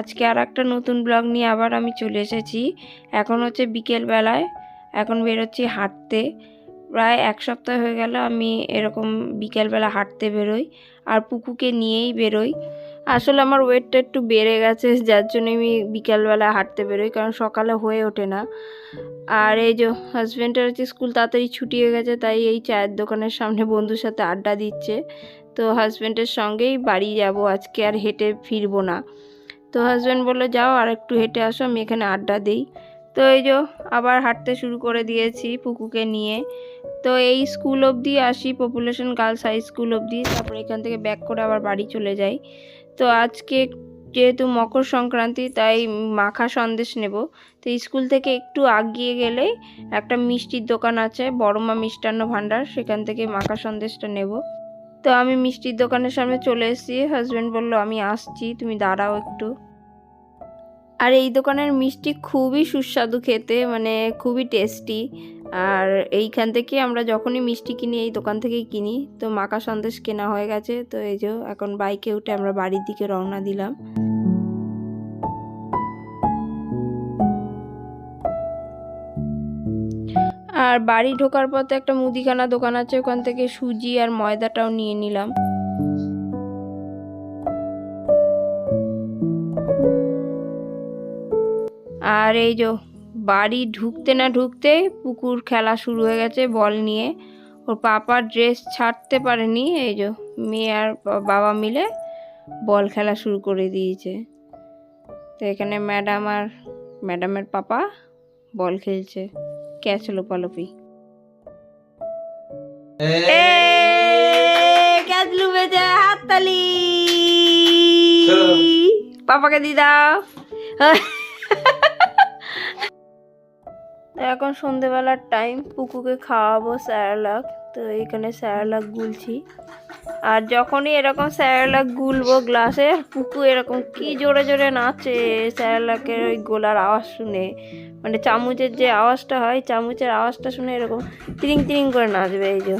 আজকে আর একটা নতুন ব্লগ নিয়ে আবার আমি চলে এসেছি। এখন হচ্ছে বিকেলবেলায়। এখন বেরোচ্ছি হাঁটতে। প্রায় এক সপ্তাহ হয়ে গেল আমি এরকম বিকেলবেলা হাঁটতে বেরোই আর পুকুকে নিয়েই বেরোই। আসলে আমার ওয়েটটা একটু বেড়ে গেছে, যার জন্য আমি বিকেলবেলা হাঁটতে বেরোই, কারণ সকালে হয়ে ওঠে না। আর এই যে হাজব্যান্ডের হচ্ছে স্কুল তাড়াতাড়ি ছুটি হয়ে গেছে, তাই এই চায়ের দোকানের সামনে বন্ধুর সাথে আড্ডা দিচ্ছে। তো হাজব্যান্ডের সঙ্গেই বাড়ি যাব আজকে আর হেঁটে ফিরবো না। তো হাজব্যান্ড বলল, যাও আর একটু হেঁটে আসো, আমি এখানে আড্ডা দিই। তো এই যে আবার হাঁটতে শুরু করে দিয়েছি পুকুকে নিয়ে। তো এই স্কুল অবধি আসি পপুলেশন গার্লস হাই স্কুল অবধি, তারপর এখান থেকে ব্যাক করে আবার বাড়ি চলে যাই। তো আজকে যেহেতু মকর সংক্রান্তি, তাই মাখা সন্দেশ নেব। তো স্কুল থেকে একটু আগিয়ে গেলেই একটা মিষ্টির দোকান আছে, বড়মা মিষ্টান্ন ভাণ্ডার, সেখান থেকে মাখা সন্দেশটা নেব। তো আমি মিষ্টির দোকানের সামনে চলে এসেছি। হাজব্যান্ড বলল, আমি আসছি, তুমি দাঁড়াও একটু। আর এই দোকানের মিষ্টি খুবই সুস্বাদু খেতে মানে খুবই টেস্টি আর এইখান থেকে আমরা যখনই মিষ্টি কিনি, এই দোকান থেকেই কিনি। তো মাকা সন্দেশ কেনা হয়ে গেছে। তো এই যে এখন বাইকে উঠে আমরা বাড়ির দিকে রওনা দিলাম। আর বাড়ি ঢোকার পথে একটা মুদিখানা দোকান আছে, ওখান থেকে সুজি আর ময়দাটাও নিয়ে নিলাম। আর এই যে বাড়ি ঢুকতে না ঢুকতে পুকুর খেলা শুরু হয়ে গেছে বল নিয়ে। ওর পাপার ড্রেস ছাড়তে পারেনি, এই যে মেয়ে আর বাবা মিলে বল খেলা শুরু করে দিয়েছে। তো এখানে ম্যাডাম আর ম্যাডামের পাপা বল খেলছে। ক্যাচ লোপালোপি এ ক্যাচ লুবেছে হাততালি। পাপাকে দি দাও। এখন সন্ধেবেলার টাইম পুকুকে খাওয়াবো স্যারলাক তো এখানে স্যারলাক গুলছি। আর যখনই এরকম স্যারলাক গুলবো গ্লাসে, পুকু এরকম কি জোরে জোরে নাচে স্যারলাকের ওই গোলার আওয়াজ শুনে। মানে চামচের যে আওয়াজটা হয়, চামচের আওয়াজটা শুনে এরকম তিরিং তিরিং করে নাচবে এই যে।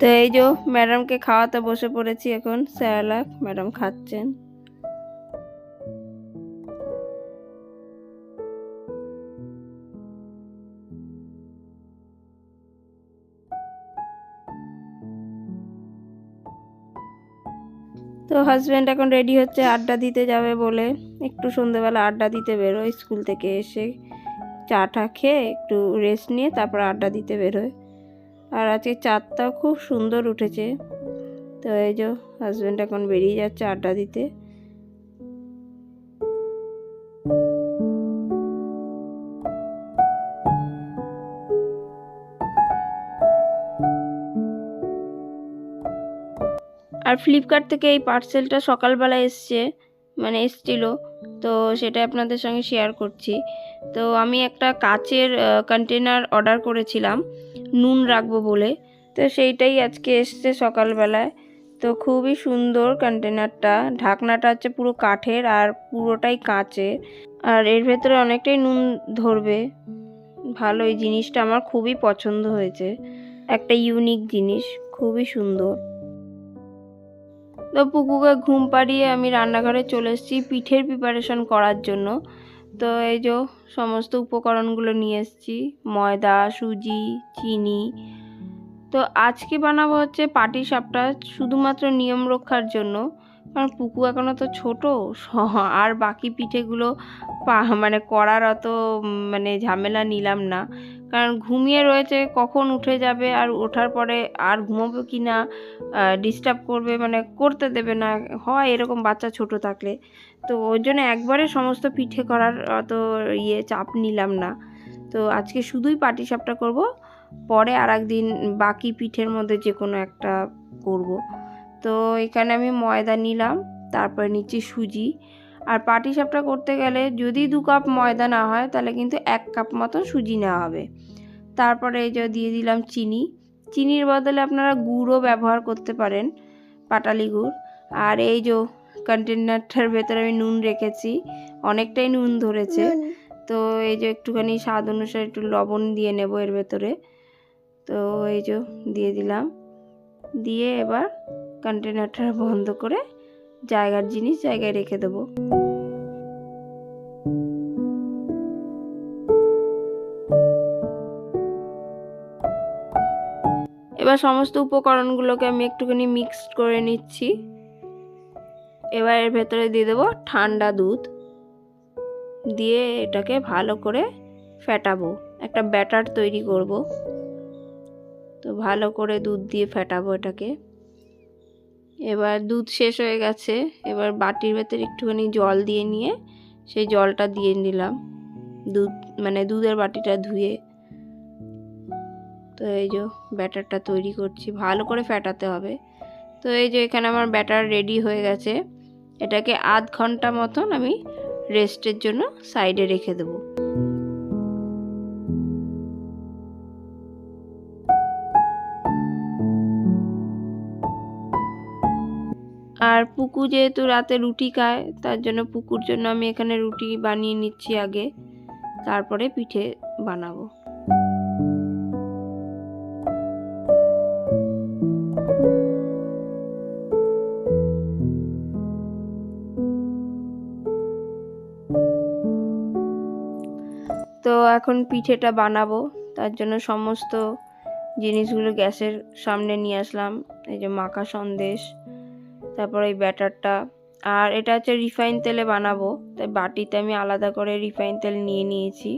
তো এই যে ম্যাডামকে খাওয়াতে বসে পড়েছি এখন স্যালাক ম্যাডাম খাচ্ছেন। তো হাজব্যান্ড এখন রেডি হচ্ছে আড্ডা দিতে যাবে বলে। একটু সন্ধ্যেবেলা আড্ডা দিতে বেরোয় স্কুল থেকে এসে। চা টা খেয়ে একটু রেস্ট নিয়ে তারপর আড্ডা দিতে বেরোয়। আর আজকে চাঁদটাও খুব সুন্দর উঠেছে। তো এই যে হাজব্যান্ড এখন বেরিয়ে যাচ্ছে আড্ডা দিতে। আর ফ্লিপকার্ট থেকে এই পার্সেলটা সকালবেলা এসছে মানে এসছিল। তো সেটা আপনাদের সঙ্গে শেয়ার করছি। তো আমি একটা কাচের কন্টেনার অর্ডার করেছিলাম, নুন রাখব বলে। তো সেইটাই আজকে এসছে সকালবেলায়। তো খুবই সুন্দর কন্টেনারটা ঢাকনাটা হচ্ছে পুরো কাঠের আর পুরোটাই কাঁচের আর এর ভেতরে অনেকটাই নুন ধরবে। ভালো, এই জিনিসটা আমার খুবই পছন্দ হয়েছে। একটা ইউনিক জিনিস, খুবই সুন্দর। তো পুকুকে ঘুম পাড়িয়ে আমি রান্নাঘরে চলে এসেছি পিঠের প্রিপারেশন করার জন্য। তো এই যে সমস্ত উপকরণগুলো নিয়ে এসেছি, ময়দা, সুজি, চিনি। তো আজকে বানাবো হচ্ছে পাটি সাপটা শুধুমাত্র নিয়ম রক্ষার জন্য। কারণ পুকু এখনও তো ছোট আর বাকি পিঠেগুলো পা- মানে করার অত মানে ঝামেলা নিলাম না। কারণ ঘুমিয়ে রয়েছে, কখন উঠে যাবে, আর ওঠার পরে আর ঘুমাবো কি না ডিস্টার্ব করবে মানে করতে দেবে না, হয় এরকম বাচ্চা ছোট থাকলে। তো ওই জন্য একবারে সমস্ত পিঠে করার অত ইয়ে চাপ নিলাম না। তো আজকে শুধুই পাটিসাপটা করব, পরে আর একদিন বাকি পিঠের মধ্যে যে কোনো একটা করব। তো এখানে আমি ময়দা নিলাম তারপরে নিচ্ছি সুজি। আর পাটি সাপটা করতে গেলে যদি দু কাপ ময়দা না হয় তাহলে কিন্তু এক কাপ মতো সুজি নেওয়া হবে। তারপরে এই যে দিয়ে দিলাম চিনি। চিনির বদলে আপনারা গুড়ও ব্যবহার করতে পারেন পাটালি গুড়। আর এই যে কন্টেনারটার ভেতরে আমি নুন রেখেছি অনেকটাই নুন ধরেছে। তো এই যে একটুখানি স্বাদ অনুসারে একটু লবণ দিয়ে নেব এর ভেতরে। তো এই যে দিয়ে দিলাম। দিয়ে এবার কন্টেনারটা বন্ধ করে জায়গার জিনিস জায়গায় রেখে দেবো। এবার সমস্ত উপকরণগুলোকে আমি একটুখানি মিক্সড করে নিচ্ছি। এবার এর ভেতরে দিয়ে দেবো ঠান্ডা দুধ। দিয়ে এটাকে ভালো করে ফেটাবো। একটা ব্যাটার তৈরি করব। তো ভালো করে দুধ দিয়ে ফেটাবো এটাকে। এবার দুধ শেষ হয়ে গেছে। এবার বাটির ভেতরে একটুখানি জল দিয়ে নিয়ে সেই জলটা দিয়ে নিলাম। দুধ মানে দুধের বাটিটা ধুয়ে। তো এই যে ব্যাটারটা তৈরি করছি। ভালো করে ফেটাতে হবে। তো এই যে এখানে আমার ব্যাটার রেডি হয়ে গেছে। এটাকে আধ ঘণ্টা মতন আমি রেস্টের জন্য সাইডে রেখে দেবো। আর পুকু যেহেতু রাতে রুটি খায়, তার জন্য পুকুর জন্য আমি এখানে রুটি বানিয়ে নিচ্ছি আগে। তারপরে পিঠে বানাবো। তো এখন পিঠেটা বানাবো। তার জন্য সমস্ত জিনিসগুলো গ্যাসের সামনে নিয়ে আসলাম। এই যে মাখা সন্দেশ তারপর এই ব্যাটারটা। আর এটা হচ্ছে রিফাইন তেলে বানাবো। তাই বাটিতে আমি আলাদা করে রিফাইন তেল নিয়ে নিয়েছি।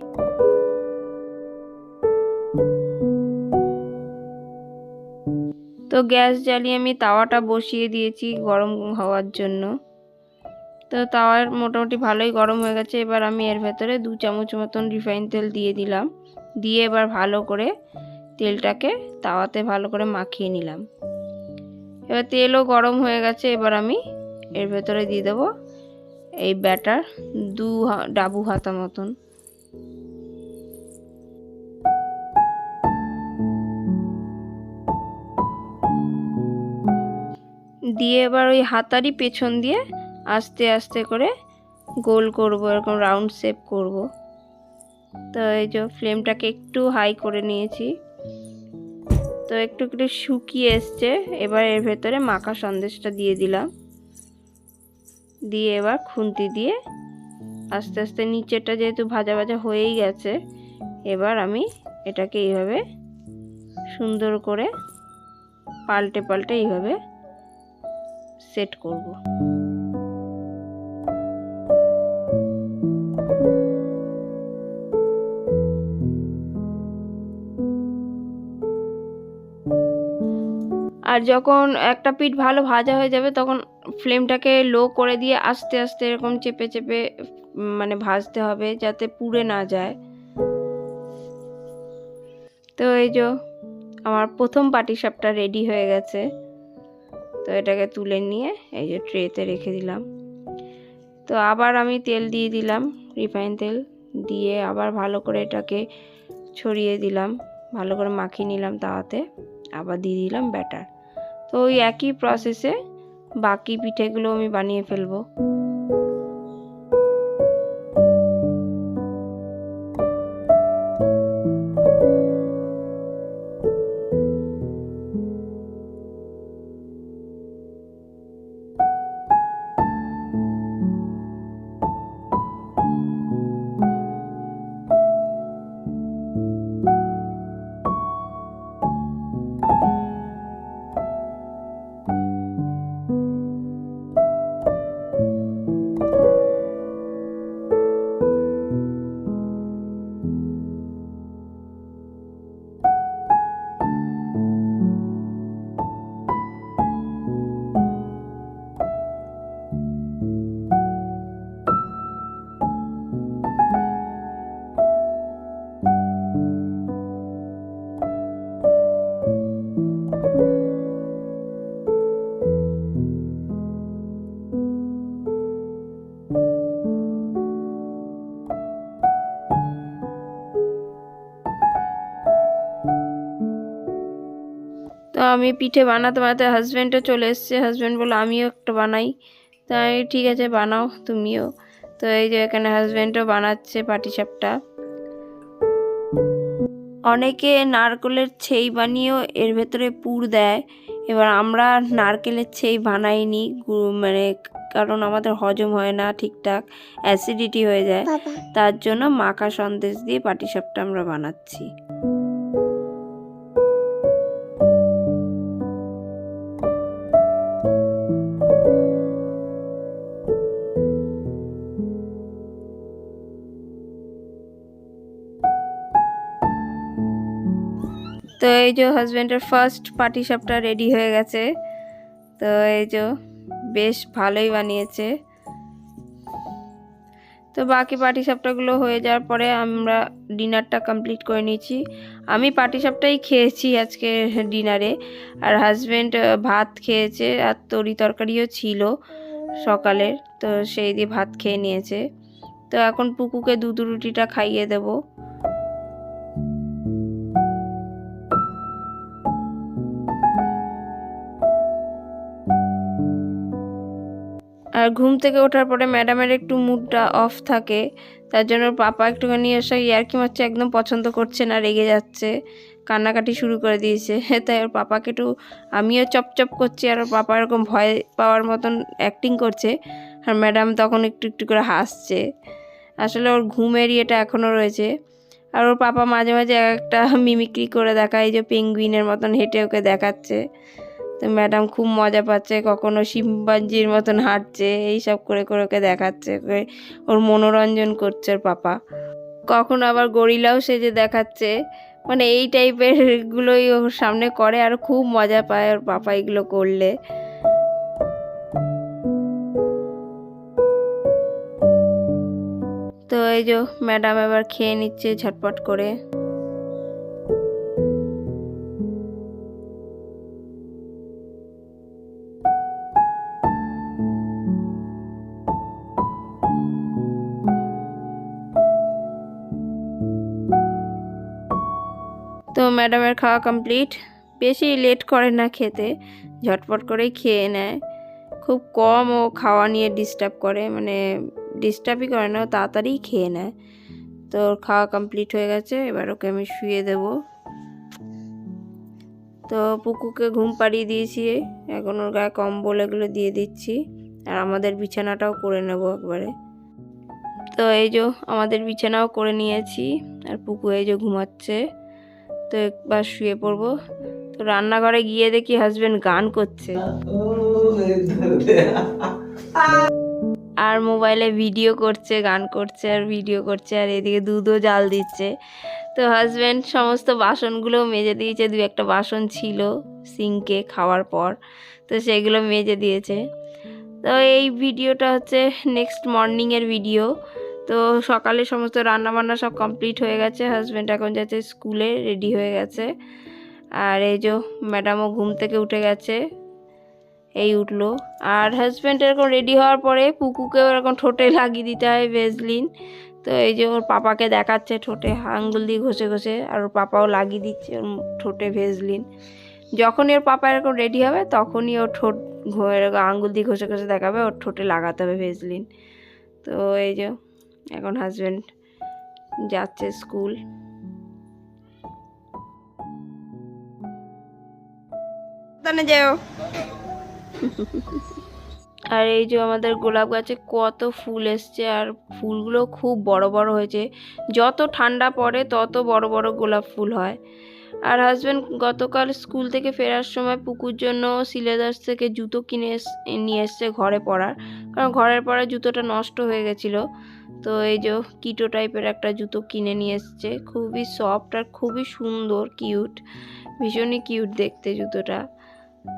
তো গ্যাস জ্বালিয়ে আমি তাওয়াটা বসিয়ে দিয়েছি গরম হওয়ার জন্য। তো তাওয়ার মোটামুটি ভালোই গরম হয়ে গেছে। এবার আমি এর ভেতরে দু চামচ মতন রিফাইন তেল দিয়ে দিলাম। দিয়ে এবার ভালো করে তেলটাকে তাওয়াতে ভালো করে মাখিয়ে নিলাম। এবার তেলও গরম হয়ে গেছে, এবার আমি এর ভেতরে দিয়ে দেবো এই ব্যাটার দু ডাবু হাতা মতন। দিয়ে এবার ওই হাতারই পেছন দিয়ে আস্তে আস্তে করে গোল করব, এরকম রাউন্ড শেপ করব। তো এই যে ফ্লেমটাকে একটু হাই করে নিয়েছি। তো একটু একটু শুকিয়ে এসছে। এবার এর ভেতরে মাখা সন্দেশটা দিয়ে দিলাম। দিয়ে এবার খুন্তি দিয়ে আস্তে আস্তে নিচেটা যেহেতু ভাজা ভাজা হয়েই গেছে, এবার আমি এটাকে এইভাবে সুন্দর করে পাল্টে পাল্টে এইভাবে সেট করব। যখন একটা পিঠ ভালো ভাজা হয়ে যাবে, তখন ফ্লেমটাকে লো করে দিয়ে আস্তে আস্তে এরকম চেপে চেপে মানে ভাজতে হবে যাতে পুড়ে না যায়। তো এই যে আমার প্রথম পাটিসাপটা রেডি হয়ে গেছে। তো এটাকে তুলে নিয়ে এই যে ট্রেতে রেখে দিলাম। তো আবার আমি তেল দিয়ে দিলাম রিফাইন তেল। দিয়ে আবার ভালো করে এটাকে ছড়িয়ে দিলাম, ভালো করে মাখিয়ে নিলাম তাওয়াতে। আবার দিয়ে দিলাম ব্যাটার তো ওই একই প্রসেসে বাকি পিঠেগুলো আমি বানিয়ে ফেলব। আমি পিঠে বানাতে বানাতে হাজব্যান্ডও চলে এসছে। হাজব্যান্ড বলল আমিও একটা বানাই। তো তো ঠিক আছে বানাও তুমিও। তো এই যে এখানে হাজব্যান্ডও বানাচ্ছে পাটিসাপটা অনেকে নারকেলের ছেই বানিয়েও এর ভেতরে পুর দেয়। এবার আমরা নারকেলের ছেই বানাইনি মানে কারণ আমাদের হজম হয় না ঠিকঠাক অ্যাসিডিটি হয়ে যায়। তার জন্য মাখা সন্দেশ দিয়ে পাটিসাপটা আমরা বানাচ্ছি। তো এই যে হাজব্যান্ডের ফার্স্ট পাটিসাপটা রেডি হয়ে গেছে। তো এই যে বেশ ভালোই বানিয়েছে। তো বাকি পাটিসাপটাগুলো হয়ে যাওয়ার পরে আমরা ডিনারটা কমপ্লিট করে নিয়েছি। আমি পাটিসাপটাই খেয়েছি আজকে ডিনারে আর হাজব্যান্ড ভাত খেয়েছে আর তরি তরকারিও ছিল সকালের তো সেই দিয়ে ভাত খেয়ে নিয়েছে। তো এখন পুকুকে দুধ রুটিটা খাইয়ে দেবো। আর ঘুম থেকে ওঠার পরে ম্যাডামের একটু মুডটা অফ থাকে, তার জন্য পাপা একটুখানি এসে ইয়ার্কি মারছে, একদম পছন্দ করছে না, রেগে যাচ্ছে। কান্নাকাটি শুরু করে দিয়েছে। তাই ওর পাপাকে একটু আমিও চপচপ করছি আর ওর পাপা এরকম ভয় পাওয়ার মতন অ্যাক্টিং করছে। আর ম্যাডাম তখন একটু একটু করে হাসছে। আসলে ওর ঘুমের ইয়েটা এখনও রয়েছে। আর ওর পাপা মাঝে মাঝে একটা মিমিক্রি করে দেখায় যে পেঙ্গুইনের মতন হেঁটে ওকে দেখাচ্ছে। তো ম্যাডাম খুব মজা পাচ্ছে, কখনো শিম্পাঞ্জির মতন হাঁটছে, এইসব করে করে ওকে দেখাচ্ছে ওর মনোরঞ্জন করছে ওর পাপা। কখনো আবার গরিলাও সেজে দেখাচ্ছে মানে এই টাইপের গুলোই ওর সামনে করে আর খুব মজা পায় ওর পাপা এগুলো করলে। তো এই যে ম্যাডাম এবার খেয়ে নিচ্ছে ঝটপট করে। ম্যাডামের খাওয়া কমপ্লিট। বেশি লেট করে না খেতে, ঝটপট করেই খেয়ে নেয়। খুব কম ও খাওয়া নিয়ে ডিস্টার্ব করে মানে ডিস্টার্বই করে না তাড়াতাড়ি খেয়ে নেয়। তো খাওয়া কমপ্লিট হয়ে গেছে, এবার ওকে আমি শুয়ে দেব। তো পুকুকে ঘুম পাড়িয়ে দিয়েছি, এখন ওর গায়ে কম্বল এগুলো দিয়ে দিচ্ছি, আর আমাদের বিছানাটাও করে নেব একবারে। তো এই যে, আমাদের বিছানাও করে নিয়েছি, আর পুকু এই যে ঘুমাচ্ছে। তো একবার শুয়ে পড়ব। তো রান্নাঘরে গিয়ে দেখি হাজবেন্ড গান করছে। আর মোবাইলে ভিডিও করছে, গান করছে, আর ভিডিও করছে, আর এদিকে দুধও জাল দিচ্ছে। তো হাজব্যান্ড সমস্ত বাসনগুলো মেজে দিয়েছে, দু একটা বাসন ছিল সিঙ্কে খাওয়ার পর, তো সেগুলো মেজে দিয়েছে। তো এই ভিডিওটা হচ্ছে নেক্সট মর্নিংয়ের ভিডিও তো সকালে সমস্ত রান্নাবান্না সব কমপ্লিট হয়ে গেছে হাজব্যান্ড এখন যাচ্ছে স্কুলে রেডি হয়ে গেছে। আর এই যে ম্যাডামও ঘুম থেকে উঠে গেছে, এই উঠল। আর হাজব্যান্ড এরকম রেডি হওয়ার পরে পুকুকেও এরকম ঠোঁটে লাগিয়ে দিতে হয় ভেজলিন তো এই যে ওর পাপাকে দেখাচ্ছে ঠোঁটে, আঙ্গুল দিয়ে ঘষে ঘষে, আর ওর পাপাও লাগিয়ে দিচ্ছে ওর ঠোঁটে ভেজলিন যখনই ওর পাপা এরকম রেডি হবে, তখনই ওর ঠোঁট আঙ্গুল দিয়ে ঘষে ঘষে দেখাবে, ওর ঠোঁটে লাগাতে হবে ভেজলিন তো এই যে এখন হাজব্যান্ড যাচ্ছে স্কুল সাবধানে যেও। আর এই যে আমাদের গোলাপ গাছে কত ফুল এসছে আর ফুলগুলো খুব বড় বড় হয়েছে। যত ঠান্ডা পড়ে তত বড় বড় গোলাপ ফুল হয়। আর হাজব্যান্ড গতকাল স্কুল থেকে ফেরার সময় পুকুর জন্য সিলেদার্স থেকে জুতো কিনে এস- নিয়ে এসছে ঘরে পরার। কারণ ঘরের পরা জুতোটা নষ্ট হয়ে গেছিল। তো এই যে কিটো টাইপের একটা জুতো কিনে নিয়ে এসছে। খুবই সফট আর খুবই সুন্দর, কিউট, ভীষণই কিউট দেখতে জুতোটা।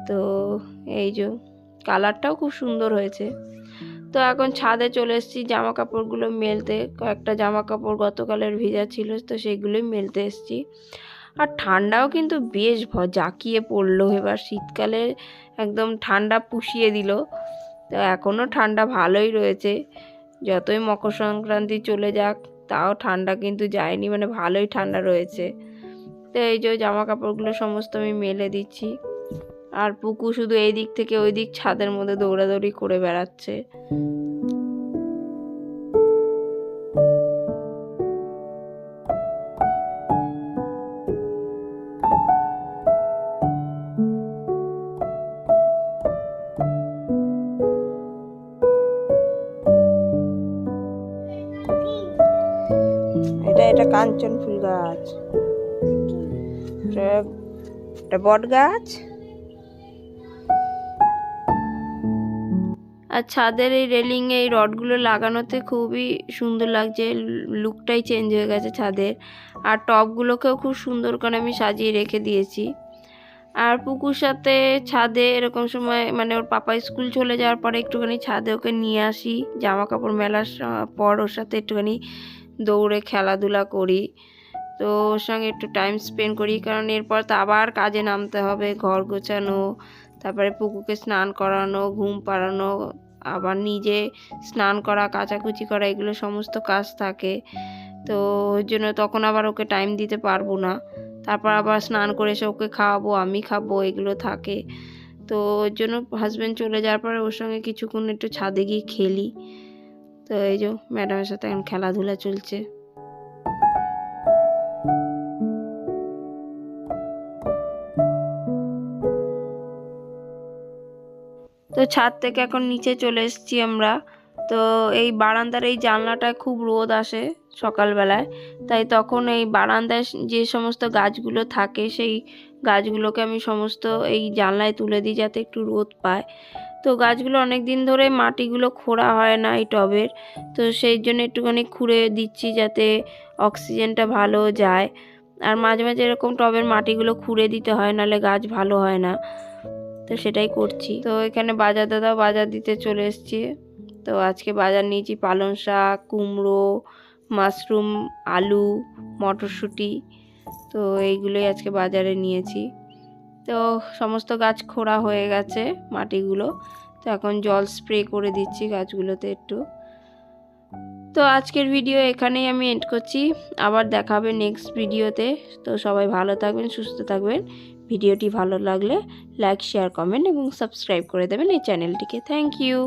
তো এই যে কালারটাও খুব সুন্দর হয়েছে। তো এখন ছাদে চলে এসেছি জামা কাপড়গুলো মেলতে। কয়েকটা জামা কাপড় গতকালের ভিজা ছিল, তো সেগুলোই মেলতে এসেছি। আর ঠান্ডাও কিন্তু বেশ জাঁকিয়ে পড়ল। এবার শীতকালে একদম ঠান্ডা পুষিয়ে দিল। তো এখনও ঠান্ডা ভালোই রয়েছে। যতই মকর সংক্রান্তি চলে যাক, তাও ঠান্ডা কিন্তু যায়নি মানে ভালোই ঠান্ডা রয়েছে। তো এই যে জামা কাপড়গুলো সমস্ত আমি মেলে দিচ্ছি। আর পুকু শুধু এই দিক থেকে ওই দিক ছাদের মধ্যে দৌড়াদৌড়ি করে বেড়াচ্ছে। এটা কাঞ্চন ফুল গাছ। এটা বট গাছ। আর ছাদের এই রেলিং এই রডগুলো লাগানোতে খুবই সুন্দর লাগছে। লুকটাই চেঞ্জ হয়ে গেছে ছাদের। আর টবগুলোকেও খুব সুন্দর করে আমি সাজিয়ে রেখে দিয়েছি। আর পুকুর সাথে ছাদে এরকম সময় মানে ওর পাপা স্কুল চলে যাওয়ার পরে একটুখানি ছাদে ওকে নিয়ে আসি। জামা কাপড় মেলার পর ওর সাথে একটুখানি দৌড়ে খেলাধুলা করি। তো ওর সঙ্গে একটু টাইম স্পেন্ড করি, কারণ এরপর তো আবার কাজে নামতে হবে, ঘর গোছানো, তারপরে পুকুকে স্নান করানো, ঘুম পাড়ানো, আবার নিজে স্নান করা, কাচাকুচি করা, এগুলো সমস্ত কাজ থাকে। তো ওই জন্য তখন আবার ওকে টাইম দিতে পারব না। তারপর আবার স্নান করে এসে ওকে খাওয়াবো, আমি খাব, এগুলো থাকে। তো ওর জন্য হাজব্যান্ড চলে যাওয়ার পরে ওর সঙ্গে কিছুক্ষণ একটু ছাদে গিয়ে খেলি। তো এই যে ম্যাডামের সাথে এখন খেলাধুলা চলছে। তো ছাদ থেকে এখন নিচে চলে এসেছি আমরা। তো এই বারান্দার এই জানলাটায় খুব রোদ আসে সকালবেলায়। তাই তখন এই বারান্দায় যে সমস্ত গাছগুলো থাকে, সেই গাছগুলোকে আমি সমস্ত এই জানলায় তুলে দিই যাতে একটু রোদ পায়। তো গাছগুলো অনেক দিন ধরে মাটিগুলো খোঁড়া হয় না এই টবের। তো সেই জন্য একটুখানি খুঁড়ে দিচ্ছি যাতে অক্সিজেনটা ভালো যায়। আর মাঝে মাঝে এরকম টবের মাটিগুলো খুঁড়ে দিতে হয়, নাহলে গাছ ভালো হয় না। তো সেটাই করছি। তো এখানে বাজার দাদাও বাজার দিতে চলে এসছে। তো আজকে বাজার নিয়েছি পালং শাক, কুমড়ো, মাশরুম, আলু, মটরশুঁটি। তো এইগুলোই আজকে বাজারে নিয়েছি। তো সমস্ত গাছ খোঁড়া হয়ে গেছে মাটিগুলো। তো এখন জল স্প্রে করে দিচ্ছি গাছগুলোতে একটু। তো আজকের ভিডিও এখানেই আমি এন্ড করছি। আবার দেখাবে নেক্সট ভিডিওতে। তো সবাই ভালো থাকবেন, সুস্থ থাকবেন। ভিডিওটি ভালো লাগলে লাইক শেয়ার কমেন্ট এবং সাবস্ক্রাইব করে দেবেন এই চ্যানেলটিকে থ্যাংক ইউ